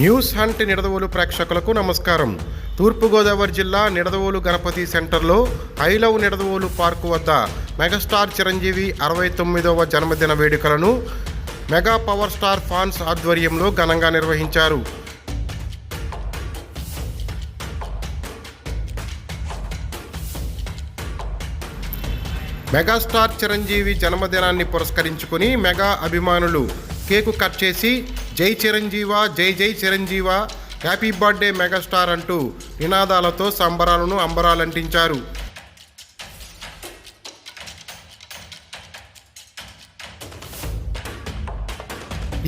News hunt Nidadavolu ప్రేక్షకులకు నమస్కారం. తూర్పుగోదావరి జిల్లా నిడదవోలు గణపతి సెంటర్లో ఐ లవ్ నిడదవోలు పార్కు వద్ద మెగాస్టార్ చిరంజీవి అరవై తొమ్మిదవ జన్మదిన వేడుకలను మెగా పవర్ స్టార్ ఫాన్స్ ఆధ్వర్యంలో ఘనంగా నిర్వహించారు. మెగాస్టార్ చిరంజీవి జన్మదినాన్ని పురస్కరించుకుని మెగా అభిమానులు కేకు కట్ చేసి జై చిరంజీవ జై జై చిరంజీవ హ్యాపీ బర్త్డే మెగాస్టార్ అంటూ నినాదాలతో సంబరాలను అంబరాలంటించారు.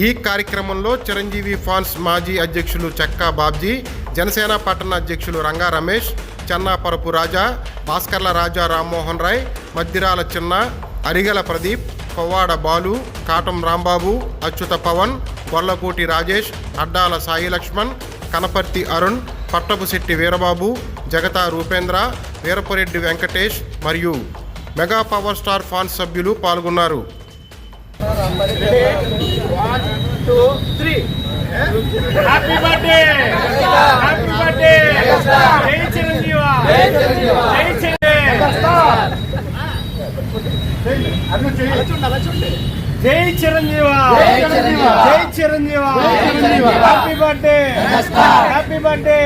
ఈ కార్యక్రమంలో చిరంజీవి ఫాన్స్ మాజీ అధ్యక్షులు చక్కా బాబ్జీ జనసేన పట్టణ అధ్యక్షులు రంగా రమేష్ చెన్నాపరపు రాజా భాస్కర్ల రాజా రామ్మోహన్ రాయ్ మద్దిరాల చిన్న అరిగల ప్రదీప్ కొవ్వాడ బాలు కాటం రాంబాబు అచ్యుత పవన్ గొల్లకోటి రాజేష్ అడ్డాల సాయి లక్ష్మణ్ కనపర్తి అరుణ్ పట్టపుశెట్టి వీరబాబు జగతా రూపేంద్ర వీరపురెడ్డి వెంకటేష్ మరియు మెగా పవర్ స్టార్ ఫాన్స్ సభ్యులు పాల్గొన్నారు. హ్యాపీ బర్త్డే హ్యాపీ బర్త్డే జై చిరంజీవ జై చిరంజీవ జై చిరంజీవ జై Chiranjeeva happy birthday happy birthday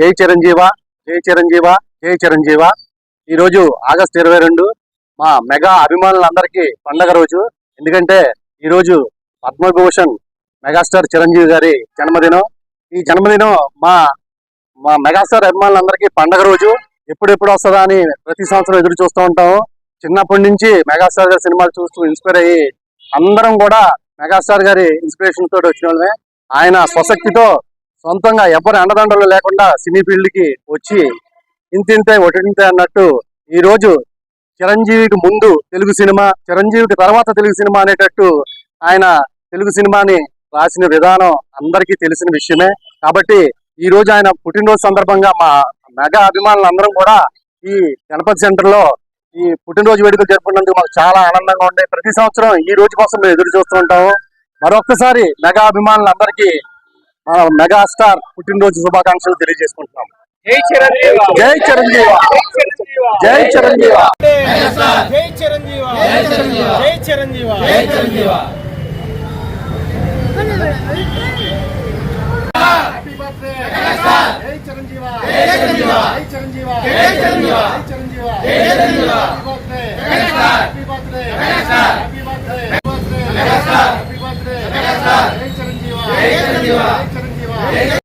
జై చిరంజీవ జై చిరంజీవ జై చిరంజీవ. ఈరోజు ఆగస్ట్ ఇరవై రెండు మా మెగా అభిమానులందరికీ పండగ రోజు. ఎందుకంటే ఈరోజు పద్మభూషణ్ మెగాస్టార్ చిరంజీవి గారి జన్మదినం. ఈ జన్మదినం మా మా మెగాస్టార్ అభిమానులందరికీ పండగ రోజు. ఎప్పుడెప్పుడు వస్తుందా అని ప్రతి సంవత్సరం ఎదురు చూస్తూ ఉంటాము. చిన్నప్పటి నుంచి మెగాస్టార్ గారి సినిమాలు చూస్తూ ఇన్స్పైర్ అయ్యి అందరం కూడా మెగాస్టార్ గారి ఇన్స్పిరేషన్ తోటి వచ్చిన వాళ్ళమే. ఆయన స్వశక్తితో సొంతంగా ఎవరి అండదండలు లేకుండా సినీ ఫీల్డ్కి వచ్చి ఇంతింతే ఒటింతే అన్నట్టు ఈ రోజు చిరంజీవికి ముందు తెలుగు సినిమా చిరంజీవికి తర్వాత తెలుగు సినిమా అనేటట్టు ఆయన తెలుగు సినిమాని రాసిన విధానం అందరికీ తెలిసిన విషయమే. కాబట్టి ఈ రోజు ఆయన పుట్టినరోజు సందర్భంగా మా మెగా అభిమానులు అందరం కూడా ఈ గణపతి సెంటర్లో ఈ పుట్టినరోజు వేడుకలు జరుపుకున్నందుకు మాకు చాలా ఆనందంగా ఉండే ప్రతి సంవత్సరం ఈ రోజు కోసం మేము ఎదురు చూస్తూ ఉంటాము. మెగా అభిమానులందరికీ మెగాస్టార్ పుట్టినరోజు శుభాకాంక్షలు తెలియజేసుకుంటున్నాం జై చిరంజీవ జై చిరంజీవ జై చిరంజీవ జై చిరంజీవ జై చిరంజీవ జై చిరంజీవ జై చిరంజీవ జై చిరంజీవ Amen.